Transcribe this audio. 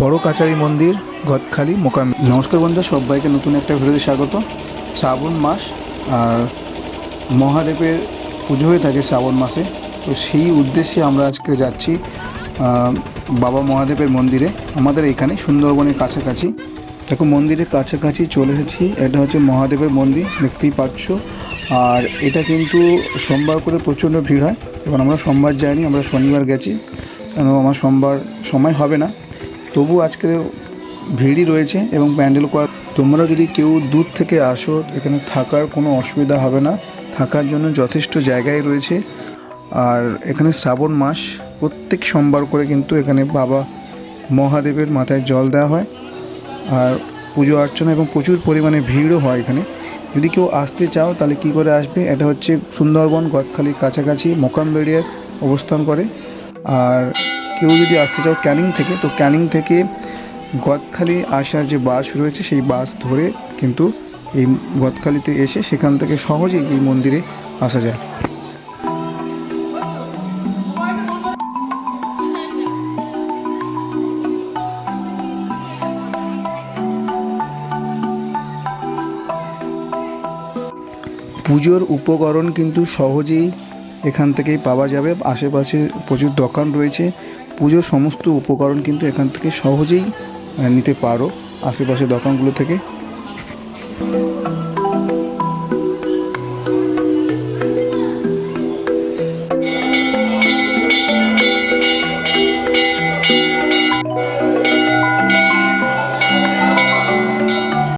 বড় কাচারি মন্দির, গদখালি, মোকাম নমস্কার বন্ধুরা, সবাইকে নতুন একটা ভিডিওতে স্বাগত। শ্রাবণ মাস আর মহাদেবের পুজো হয়ে থাকে শ্রাবণ মাসে। তো সেই উদ্দেশ্যে আমরা আজকে যাচ্ছি বাবা মহাদেবের মন্দিরে, আমাদের এখানে, সুন্দরবনের কাছাকাছি। দেখো, মন্দিরের কাছাকাছি চলে এসেছি। এটা হচ্ছে মহাদেবের মন্দির, দেখতেই পাচ্ছ। আর এটা কিন্তু সোমবার করে প্রচণ্ড ভিড় হয়। এবার আমরা সোমবার যাইনি, আমরা শনিবার গেছি। কেন, আমার সোমবার সময় হবে না। তবু আজকে ভিড়ই রয়েছে এবং প্যান্ডেল করা তোমরা যদি কেউ দূর থেকে আসো, এখানে থাকার কোনো অসুবিধা হবে না। থাকার জন্য যথেষ্ট জায়গায় রয়েছে। আর এখানে শ্রাবণ মাস, প্রত্যেক সোমবার করে কিন্তু এখানে বাবা মহাদেবের মাথায় জল দেওয়া হয়। আর পুজো অর্চনা এবং প্রচুর পরিমাণে ভিড়ও হয় এখানে। যদি কেউ আসতে চাও, তাহলে কি করে আসবে? এটা হচ্ছে সুন্দরবন গদখালির কাছাকাছি মোকামবেড়িয়ায় অবস্থান করে। আর কেউ যদি আসতে চাও ক্যানিং থেকে, তো ক্যানিং থেকে গদখালি আসার যে বাস রয়েছে, সেই বাস ধরে কিন্তু এই গদখালিতে এসে সেখান থেকে সহজেই এই মন্দিরে আসা যায়। পুজোর উপকরণ কিন্তু সহজেই এখান থেকেই পাওয়া যাবে। আশেপাশে প্রচুর দোকান রয়েছে। পুজোর সমস্ত উপকরণ কিন্তু এখান থেকে সহজেই নিতে পারো আশেপাশে দোকানগুলো থেকে।